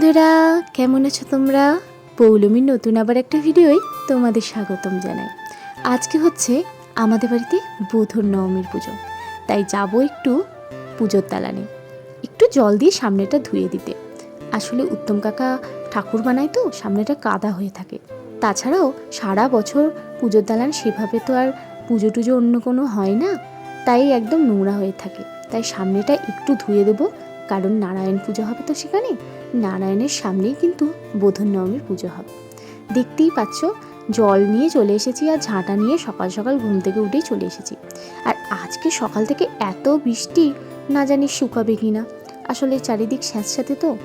বন্ধুরা, কেমন আছো তোমরা? পৌলমীর নতুন আবার একটা ভিডিওই তোমাদের স্বাগতম জানাই। আজকে হচ্ছে আমাদের বাড়িতে বোধন নবমীর পুজো। তাই যাব একটু পুজোর দালানে। একটু জল দিয়ে সামনেটা ধুয়ে দিতে। আসলে উত্তম কাকা ঠাকুর বানায় তো, সামনেটা কাদা হয়ে থাকে। তাছাড়াও সারা বছর পুজোর দালান সেভাবে তো আর পুজো টুজো অন্য কোনো হয় না। তাই একদম নোংরা হয়ে থাকে। তাই সামনেটা একটু ধুয়ে দেবো। কারণ নারায়ণ পুজো হবে তো সেখানে। নারায়ণের সামনেই কিন্তু বোধন নবমীর পুজো হবে। দেখতেই পাচ্ছ, জল নিয়ে চলে এসেছি আর ঝাঁটা নিয়ে সকাল সকাল ঘুম থেকে উঠেই চলে এসেছি। আর আজকে সকাল থেকে এত বৃষ্টি, না জানি শুকাবে কি না। আসলে চারিদিক স্যাঁতস্যাঁতে তো,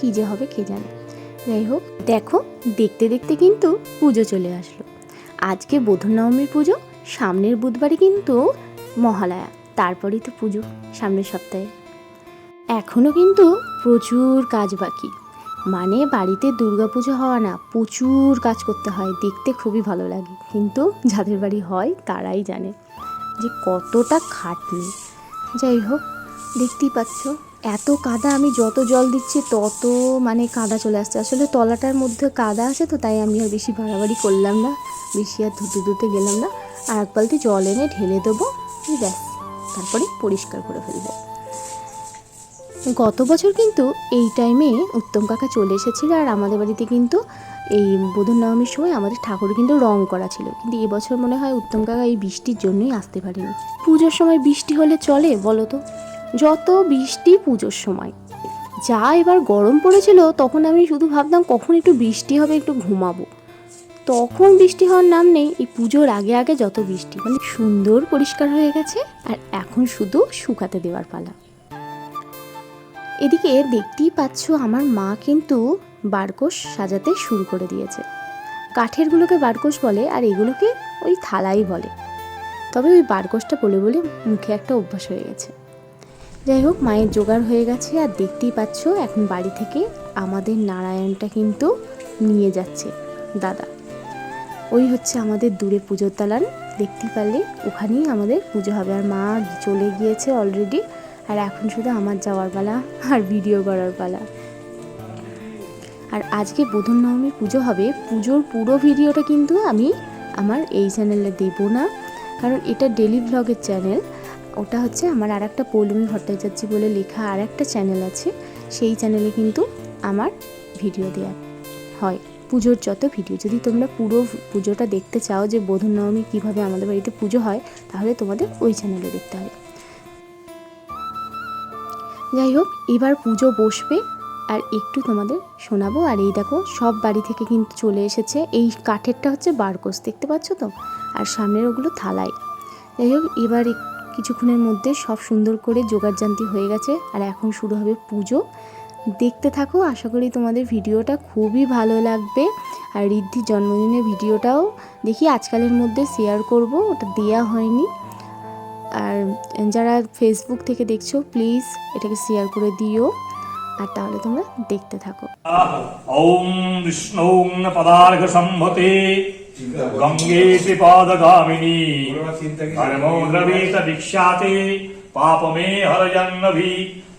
কী যে হবে কে জানে। যাই হোক, দেখো, দেখতে দেখতে কিন্তু পুজো চলে আসলো। আজকে বোধন নবমীর পুজো, সামনের বুধবারে কিন্তু মহালয়া, তারপরেই তো পুজো, সামনের সপ্তাহে। এখনও কিন্তু প্রচুর কাজ বাকি। মানে বাড়িতে দুর্গাপুজো হওয়া না, প্রচুর কাজ করতে হয়, দেখতে খুবই ভালো লাগে। কিন্তু যাদের বাড়ি হয়, তারাই জানে যে কতটা খাটনি। যাই হোক, দেখতেই পাচ্ছ, এত কাদা আমি যত জল দিচ্ছি, তত মানে কাদা চলে আসছে। আসলে তলাটার মধ্যে কাদা আছে তো, তাই আমি আর বেশি বাড়াবাড়ি করলাম না, বেশি আর ধুতে ধুতে গেলাম না। আর এক বালতি জল এনে ঢেলে দেবো, ব্যাস। তারপরে পরিষ্কার করে ফেলব। গত বছর কিন্তু এই টাইমে উত্তম কাকা চলে এসেছিল আর আমাদের বাড়িতে কিন্তু এই বোধন নবমীর সময় আমাদের ঠাকুর কিন্তু রং করা ছিল। কিন্তু এবছর মনে হয় উত্তম কাকা এই বৃষ্টির জন্যই আসতে পারেনি। পুজোর সময় বৃষ্টি হলে চলে বলো তো? যত বৃষ্টি পুজোর সময়। যা এবার গরম পড়েছিল, তখন আমি শুধু ভাবতাম কখন একটু বৃষ্টি হবে, একটু ঘুমাবো। তখন বৃষ্টি হওয়ার নাম নেই, এই পুজোর আগে আগে যত বৃষ্টি। মানে সুন্দর পরিষ্কার হয়ে গেছে, আর এখন শুধু শুকাতে দেওয়ার পালা। এদিকে দেখতেই পাচ্ছ আমার মা কিন্তু বারকোষ সাজাতে শুরু করে দিয়েছে। কাঠেরগুলোকে বারকোষ বলে আর এগুলোকে ওই থালাই বলে। তবে ওই বারকোষটা বলে বলে মুখে একটা অভ্যাস হয়ে গেছে। যাই হোক, মায়ের জোগাড় হয়ে গেছে আর দেখতেই পাচ্ছ এখন বাড়ি থেকে আমাদের নারায়ণটা কিন্তু নিয়ে যাচ্ছে দাদা। ওই হচ্ছে আমাদের দূরে পুজোর দালান, দেখতেই পারলে ওখানেই আমাদের পুজো হবে। আর মা চলে গিয়েছে অলরেডি আর এখন শুধু আমার যাওয়ার পালা আর ভিডিও করার পালা। আর আজকে বোধন নবমী পুজো হবে, পুজোর পুরো ভিডিওটা কিন্তু আমি আমার এই চ্যানেলে দেব না। কারণ এটা ডেলি ব্লগের চ্যানেল ওটা হচ্ছে আমার আর একটা পৌলমী ভট্টাচার্য বলে লেখা আর একটা চ্যানেল আছে। সেই চ্যানেলে কিন্তু আমার ভিডিও দেওয়া হয়। পুজোর যত ভিডিও যদি তোমরা পুরো পুজোটা দেখতে চাও যে বোধন নবমী কীভাবে আমাদের বাড়িতে পুজো হয়, তাহলে তোমাদের ওই চ্যানেলে দেখতে হবে। যাই হোক, এবার পুজো বসবে, আর একটু তোমাদের শোনাবো। আর এই দেখো, সব বাড়ি থেকে কিন্তু চলে এসেছে। এই কাঠেরটা হচ্ছে বারকোষ দেখতে পাচ্ছ তো? আর সামনের ওগুলো থালাই যাই হোক, এবার কিছুক্ষণের মধ্যে সব সুন্দর করে জোগাড়জান্তি হয়ে গেছে, আর এখন শুরু হবে পুজো। দেখতে থাকো, আশা করি তোমাদের ভিডিওটা খুবই ভালো লাগবে। আর ঋদ্ধির জন্মদিনের ভিডিওটাও দেখি আজকালের মধ্যে শেয়ার করব, ওটা দেয়া হয়নি। আর যারা ফেসবুক থেকে দেখছ প্লিজ এটাকে শেয়ার করে দিও আর তাহলে তোমরা দেখতে থাকো। ওম বিষ্ণু পদার্ঘ সম্মতে গঙ্গেতি পাদগামিনী কর্মদ্রবীত দীক্ষাতে পাপমে হরজন্নভি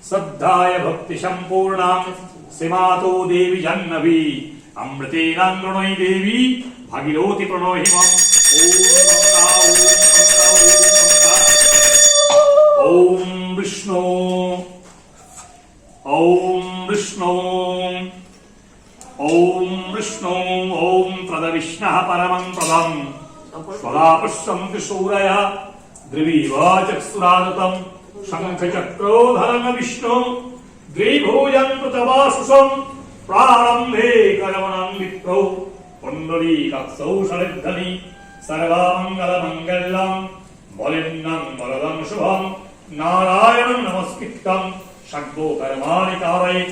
শ্রদ্ধায় ভক্তি সম্পূর্ণাম সীমাতো দেবী জাহ্নবী অমৃতেনাঙ্গণই দেবী ভাগীরথী প্রণহিমম ওম विष्णु ॐ विष्णु ॐ विष्णु ॐ प्रदविष्णः परमं प्रदम् स्वदा पश्यन्ति शूरयः द्रिवीव चक्षुरादतम् शङ्खचक्रोधरन् विष्णु द्विभुजम् कृतवासुषम् प्रारम्भे करमणम् विप्रौ पुण्डरीकक्षौ शरद्धनि सर्वमङ्गलमङ्गलम् बलिन्नम् वरदम् शुभम् नारायणम् नमस्कृतम् षड्गो कर्माणि कारये